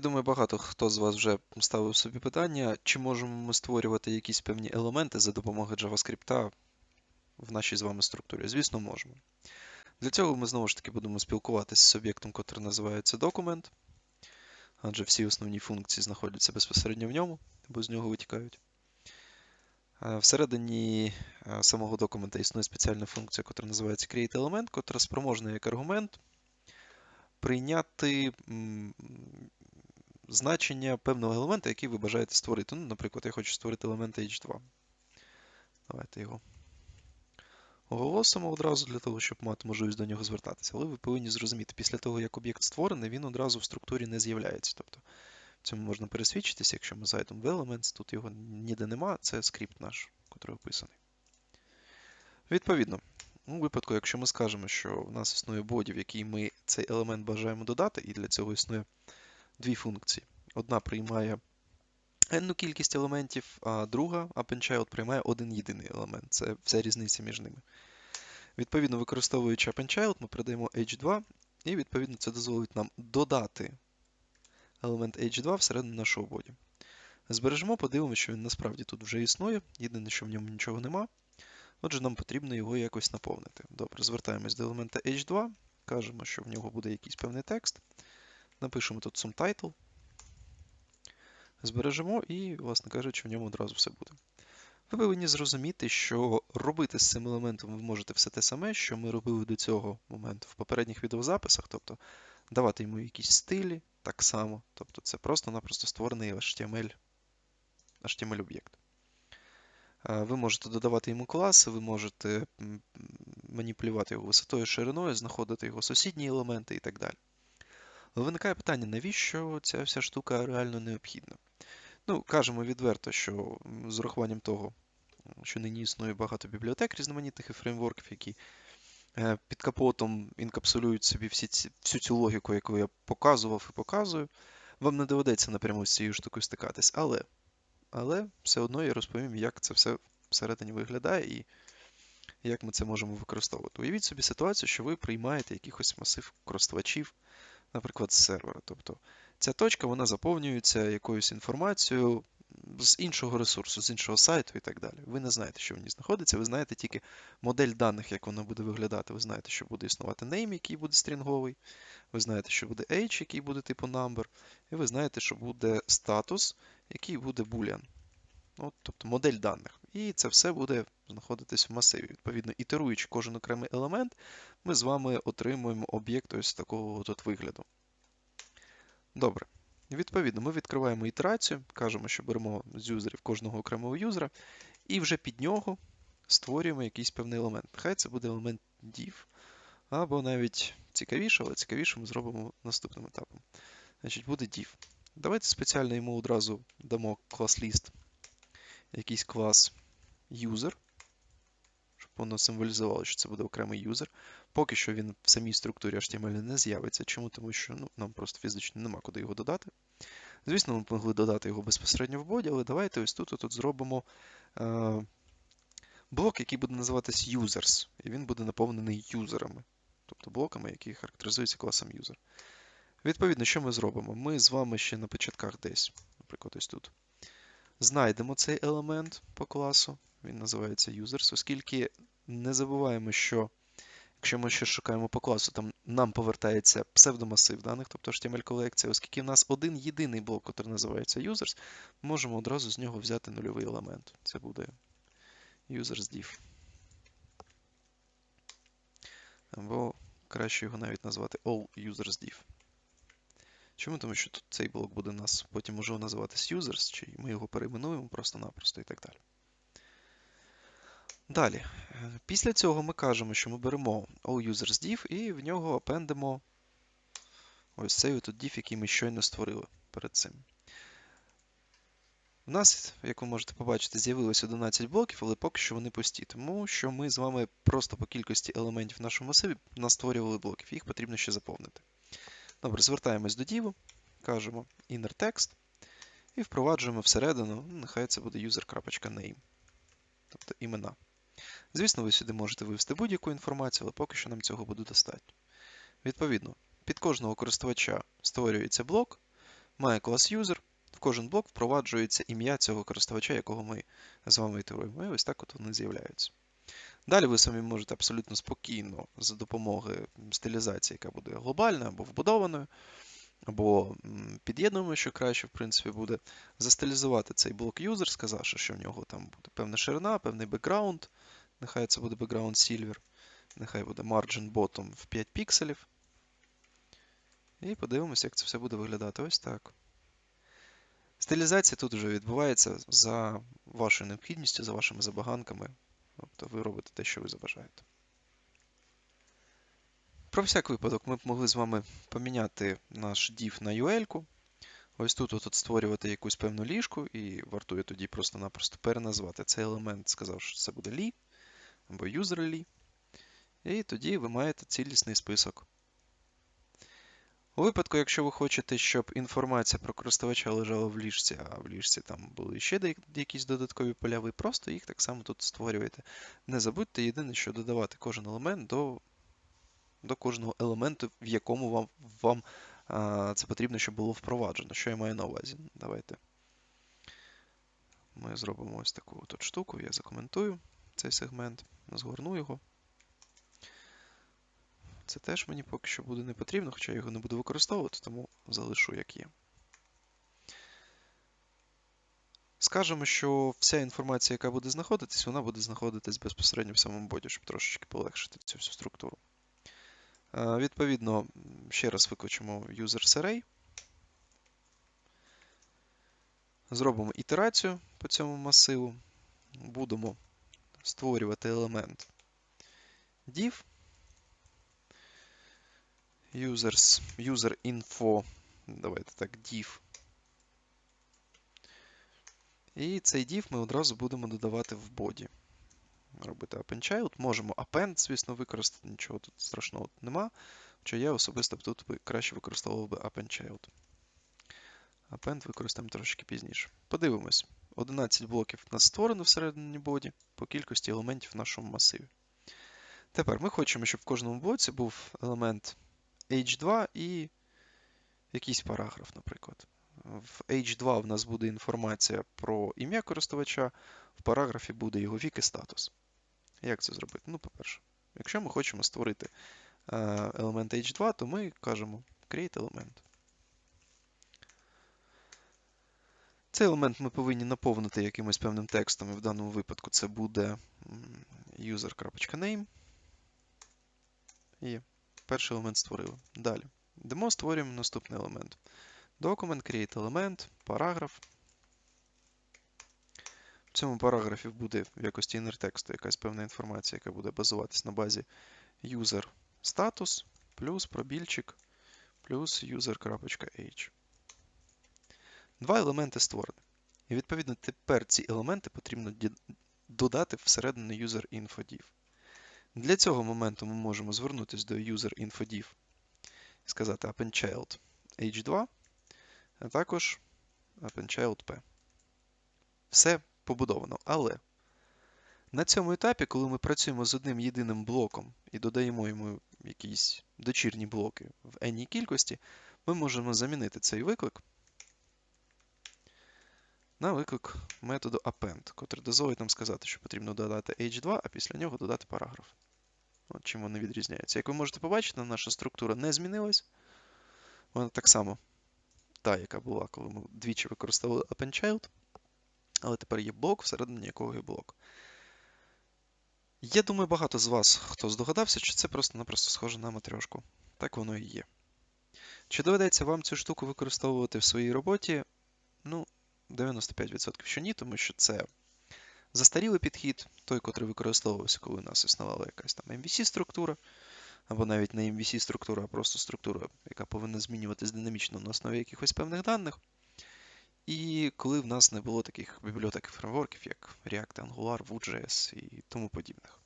Я думаю, багато хто з вас вже ставив собі питання, чи можемо ми створювати якісь певні елементи за допомогою JavaScript в нашій з вами структурі. Звісно, можемо. Для цього ми знову ж таки будемо спілкуватися з об'єктом, який називається документ, адже всі основні функції знаходяться безпосередньо в ньому, або з нього витікають. Е, Всередині е, самого документа існує спеціальна функція, яка називається createElement, яка спроможна як аргумент прийняти значення певного елемента, який ви бажаєте створити. Ну, Наприклад, я хочу створити елемент H2. Давайте його оголосимо одразу для того, щоб мати можливість до нього звертатися. Але ви повинні зрозуміти, після того, як об'єкт створений, він одразу в структурі не з'являється. Тобто в цьому можна пересвідчитися, якщо ми зайдемо в Elements, тут його ніде нема, це скрипт наш, який описаний. Відповідно, у випадку, якщо ми скажемо, що в нас існує body, в який ми цей елемент бажаємо додати, і для цього існує дві функції. Одна приймає n кількість елементів, а друга AppendChild приймає один єдиний елемент. Це вся різниця між ними. Відповідно, використовуючи AppendChild, ми передаємо h2, і відповідно це дозволить нам додати елемент h2 всередину нашого боді. Збережемо, подивимося, що він насправді тут вже існує. Єдине, що в ньому нічого нема. Отже, нам потрібно його якось наповнити. Добре, звертаємось до елемента h2, кажемо, що в нього буде якийсь певний текст. Напишемо тут SumTitle. Збережемо і, власне кажучи, в ньому одразу все буде. Ви повинні зрозуміти, що робити з цим елементом ви можете все те саме, що ми робили до цього моменту в попередніх відеозаписах, тобто давати йому якісь стилі так само. Тобто це просто-напросто створений HTML, HTML-об'єкт. Ви можете додавати йому класи, ви можете маніпулювати його висотою, шириною, знаходити його сусідні елементи і так далі. Але виникає питання, навіщо ця вся штука реально необхідна? Ну, кажемо відверто, що з урахуванням того, що нині існує багато бібліотек різноманітних і фреймворків, які е, під капотом інкапсулюють собі всі ці, всю цю логіку, яку я показував і показую, вам не доведеться напряму з цією штукою стикатись. Але але все одно я розповім, як це все всередині виглядає і як ми це можемо використовувати. Уявіть собі ситуацію, що ви приймаєте якихось масив користувачів, наприклад, з сервера. Тобто ця точка вона заповнюється якоюсь інформацією з іншого ресурсу, з іншого сайту і так далі. Ви не знаєте, що в ній знаходиться, ви знаєте тільки модель даних, як вона буде виглядати. Ви знаєте, що буде існувати name, який буде стрінговий, ви знаєте, що буде age, який буде типу number, і ви знаєте, що буде статус, який буде boolean. Ну, Тобто модель даних. І це все буде знаходитись в масиві. Відповідно, ітеруючи кожен окремий елемент, ми з вами отримуємо об'єкт ось такого тут вигляду. Добре. Відповідно, ми відкриваємо ітерацію, кажемо, що беремо з юзерів кожного окремого юзера, і вже під нього створюємо якийсь певний елемент. Хай це буде елемент div, або навіть цікавіше, але цікавіше ми зробимо наступним етапом. Значить, буде div. Давайте спеціально йому одразу дамо клас list, якийсь клас user, щоб воно символізувало, що це буде окремий юзер. Поки що він в самій структурі HTML не з'явиться. Чому? Тому що ну, нам просто фізично нема куди його додати. Звісно, ми могли додати його безпосередньо в боді, але давайте ось тут тут зробимо е, блок, який буде називатись users, і він буде наповнений юзерами, тобто блоками, які характеризуються класом user. Відповідно, що ми зробимо? Ми з вами ще на початках десь, наприклад, ось тут, знайдемо цей елемент по класу, він називається users, оскільки не забуваємо, що якщо ми ще шукаємо по класу, там нам повертається псевдомасив даних, тобто HTML-колекція, оскільки в нас один єдиний блок, який називається users, можемо одразу з нього взяти нульовий елемент. Це буде users_div. Або краще його навіть назвати all_users_div. Чому? Тому що тут цей блок буде нас потім може називатись users, чи ми його перейменуємо просто-напросто і так далі. Далі. Після цього ми кажемо, що ми беремо allUsersDiv і в нього апендимо ось цей тут div, який ми щойно створили перед цим. У нас, як ви можете побачити, з'явилось 11 блоків, але поки що вони пусті, тому що ми з вами просто по кількості елементів в нашому масиві настворювали блоків, їх потрібно ще заповнити. Добре, звертаємось до діву, кажемо innerText і впроваджуємо всередину, нехай це буде user.name, тобто імена. Звісно, ви сюди можете вивести будь-яку інформацію, але поки що нам цього буде достатньо. Відповідно, під кожного користувача створюється блок, має клас user, в кожен блок впроваджується ім'я цього користувача, якого ми з вами ітеруємо. І ось так от вони з'являються. Далі ви самі можете абсолютно спокійно за допомогою стилізації, яка буде глобальною або вбудованою, або під'єднуємо, що краще, в принципі, буде, застилізувати цей блок user, сказавши, що в нього там буде певна ширина, певний бекграунд. Нехай це буде background silver, нехай буде margin bottom в 5 пікселів. І подивимося, як це все буде виглядати. Ось так. Стилізація тут вже відбувається за вашою необхідністю, за вашими забаганками. Тобто ви робите те, що ви забажаєте. Про всяк випадок ми б могли з вами поміняти наш div на UL. Ось тут от створювати якусь певну ліжку, і вартує тоді просто-напросто переназвати цей елемент, сказав, що це буде лі, або user lee. І тоді ви маєте цілісний список. У випадку, якщо ви хочете, щоб інформація про користувача лежала в ліжці, а в ліжці там були ще якісь додаткові поля, ви просто їх так само тут створюєте. Не забудьте єдине, що додавати кожен елемент до, до кожного елементу, в якому вам, вам а, це потрібно, щоб було впроваджено. Що я маю на увазі? Давайте. Ми зробимо ось таку от штуку, я закоментую цей сегмент, згорну його. Це теж мені поки що буде не потрібно, хоча я його не буду використовувати, тому залишу як є. Скажемо, що вся інформація, яка буде знаходитись, вона буде знаходитись безпосередньо в самому боді, щоб трошечки полегшити цю всю структуру. Е, Відповідно, ще раз викличемо users-array. Зробимо ітерацію по цьому масиву. Будемо створювати елемент div. Users, user info, давайте так, div. І цей div ми одразу будемо додавати в боді. Робити append child. Можемо append, звісно, використати, нічого тут страшного нема. Хоча я особисто б тут краще використовував би append child. Append використаємо трошки пізніше. Подивимось. 11 блоків у нас створено всередині боді по кількості елементів в нашому масиві. Тепер ми хочемо, щоб в кожному блоці був елемент H2 і якийсь параграф, наприклад. В H2 в нас буде інформація про ім'я користувача, в параграфі буде його вік і статус. Як це зробити? Ну, по-перше, якщо ми хочемо створити е, елемент H2, то ми кажемо create element. Цей елемент ми повинні наповнити якимось певним текстом, і в даному випадку це буде user.name. І перший елемент створили. Далі. Йдемо, створюємо наступний елемент. Document, create element, параграф. В цьому параграфі буде в якості inner тексту якась певна інформація, яка буде базуватись на базі user status плюс пробільчик плюс user.h. Два елементи створені. І відповідно тепер ці елементи потрібно додати всередину user.info.div. Для цього моменту ми можемо звернутися до user.info.div і сказати appendChild h2, а також appendChild p. Все побудовано. Але на цьому етапі, коли ми працюємо з одним єдиним блоком і додаємо йому якісь дочірні блоки в n кількості, ми можемо замінити цей виклик на виклик методу append, котрий дозволить нам сказати, що потрібно додати h2, а після нього додати параграф. От чим вони відрізняються. Як ви можете побачити, наша структура не змінилась. Вона так само та, яка була, коли ми двічі використовували appendChild, але тепер є блок, всередині якого є блок. Я думаю, багато з вас, хто здогадався, що це просто-напросто схоже на матрьошку. Так воно і є. Чи доведеться вам цю штуку використовувати в своїй роботі? Ну, 95% що ні, тому що це застарілий підхід, той, котрий використовувався, коли у нас існувала якась там MVC-структура, або навіть не MVC-структура, а просто структура, яка повинна змінюватись динамічно на основі якихось певних даних. І коли в нас не було таких бібліотек і фреймворків, як React, Angular, Vue.js і тому подібних.